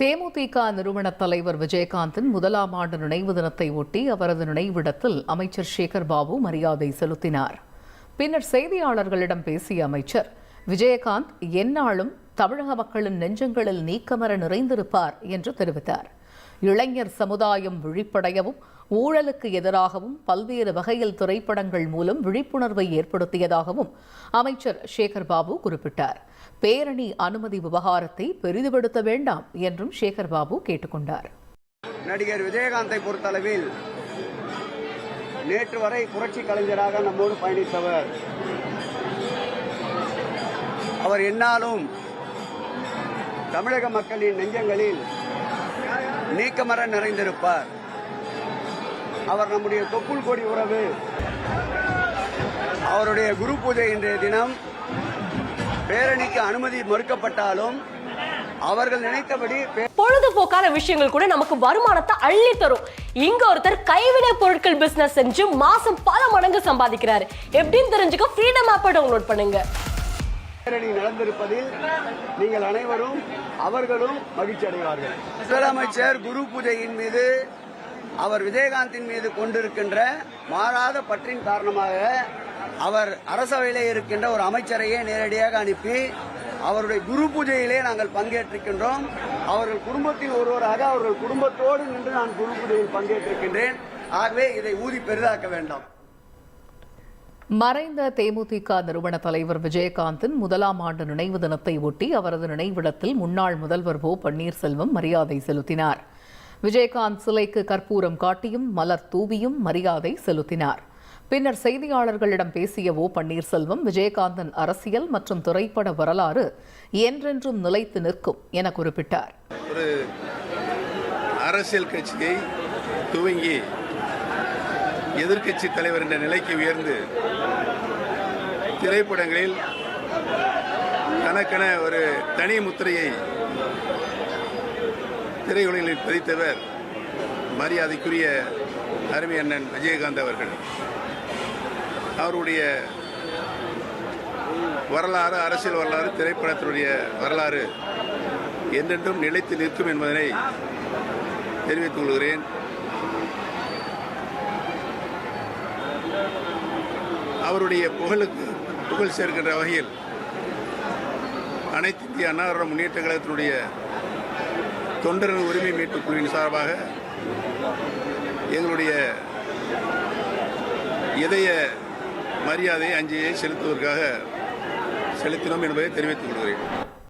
தேமுதிக நிறுவன தலைவர் விஜயகாந்தின் முதலாம் ஆண்டு நினைவு தினத்தை ஒட்டி அவரது நினைவிடத்தில் அமைச்சர் சேகர் பாபு மரியாதை செலுத்தினார். பின்னர் செய்தியாளர்களிடம் பேசிய அமைச்சர் விஜயகாந்த் எந்நாளும் தமிழக மக்களின் நெஞ்சங்களில் நீக்கமர நிறைந்திருப்பார் என்று தெரிவித்தார். இளைஞர் சமுதாயம் விழிப்படையவும் ஊழலுக்கு எதிராகவும் பல்வேறு வகையில் திரைப்படங்கள் மூலம் விழிப்புணர்வை ஏற்படுத்தியதாகவும் அமைச்சர் சேகர் பாபு குறிப்பிட்டார். பேரணி அனுமதி விவகாரத்தை பெரிதுபடுத்த வேண்டாம் என்றும் சேகர் பாபு கேட்டுக்கொண்டார். நடிகர் விஜயகாந்தை பொறுத்தளவில் நேற்று வரை புரட்சி கலைஞராக நம்மோடு பயணித்தவர். அவர் என்னாலும் தமிழக மக்களின் நெஞ்சங்களில் நீக்கமர நிறைந்திருப்பார். அவர் நம்முடைய தொப்புள் கொடி உறவு. அவருடைய குரு பூஜை இன்றைய தினம் பேரணிக்கு அனுமதி மறுக்கப்பட்டாலும் அவர்கள் நினைத்தபடி பொழுதுபோக்கான விஷயங்கள் கூட நமக்கு வருமானத்தை அள்ளி தரும். இங்க ஒருத்தர் கைவினை பொருட்கள் பிசினஸ் செஞ்சு மாசம் பல மடங்கு சம்பாதிக்கிறாரு. எப்படின்னு தெரிஞ்சுக்க ஃப்ரீடம் ஆப்பை டவுன்லோட் பண்ணுங்க. பேரணி நடந்திருப்பதில் நீங்கள் அனைவரும் அவர்களும் மகிழ்ச்சி அடைவார்கள் முதலமைச்சர் குரு பூஜையின் மீது அவர் விஜயகாந்தின் மீது கொண்டிருக்கின்ற மாறாத பற்றின் காரணமாக அவர் அரசவையிலே இருக்கின்ற ஒரு அமைச்சரையே நேரடியாக அனுப்பி அவருடைய குரு பூஜையிலே நாங்கள் பங்கேற்றிருக்கின்றோம். அவர்கள் குடும்பத்தில் ஒருவராக அவர்கள் குடும்பத்தோடு நின்று நான் குரு பூஜையில் பங்கேற்றிருக்கின்றேன். ஆகவே இதை ஊதி பெரிதாக்க வேண்டாம். மறைந்த தேமுதிக நிறுவன தலைவர் விஜயகாந்தின் முதலாம் ஆண்டு நினைவு தினத்தை ஒட்டி அவரது நினைவிடத்தில் முன்னாள் முதல்வர் ஓ பன்னீர்செல்வம் மரியாதை செலுத்தினார். விஜயகாந்த் சிலைக்கு கற்பூரம் காட்டியும் மலர் தூவியும் மரியாதை செலுத்தினார். பின்னர் செய்தியாளர்களிடம் பேசிய ஓ. பன்னீர்செல்வம் விஜயகாந்தன் அரசியல் மற்றும் திரைப்பட வரலாறு என்றென்றும் நிலைத்து நிற்கும் என குறிப்பிட்டார். ஒரு அரசியல் கட்சியை துவங்கி எதிர்க்கட்சி தலைவர் என்ற நிலைக்கு உயர்ந்து திரைப்படங்களில் தனக்கென ஒரு தனி முத்திரையை திரையுலகில் பதித்தவர் மரியாதைக்குரிய அருமை அண்ணன் விஜயகாந்த் அவர்கள். அவருடைய வரலாறு அரசியல் வரலாறு திரைப்படத்தினுடைய வரலாறு என்றென்றும் நிலைத்து நிற்கும் என்பதனை தெரிவித்துக் கொள்கிறேன். அவருடைய புகழுக்கு புகழ் சேர்க்கின்ற வகையில் அனைத்து இந்திய அன்னாரோட முன்னேற்ற கழகத்தினுடைய தொண்டர்கள் உரிமை மீட்பு குழுவின் சார்பாக எங்களுடைய இதய மரியாதை அஞ்சலியை செலுத்துவதற்காக செலுத்தினோம் என்பதை தெரிவித்துக் கொள்கிறேன்.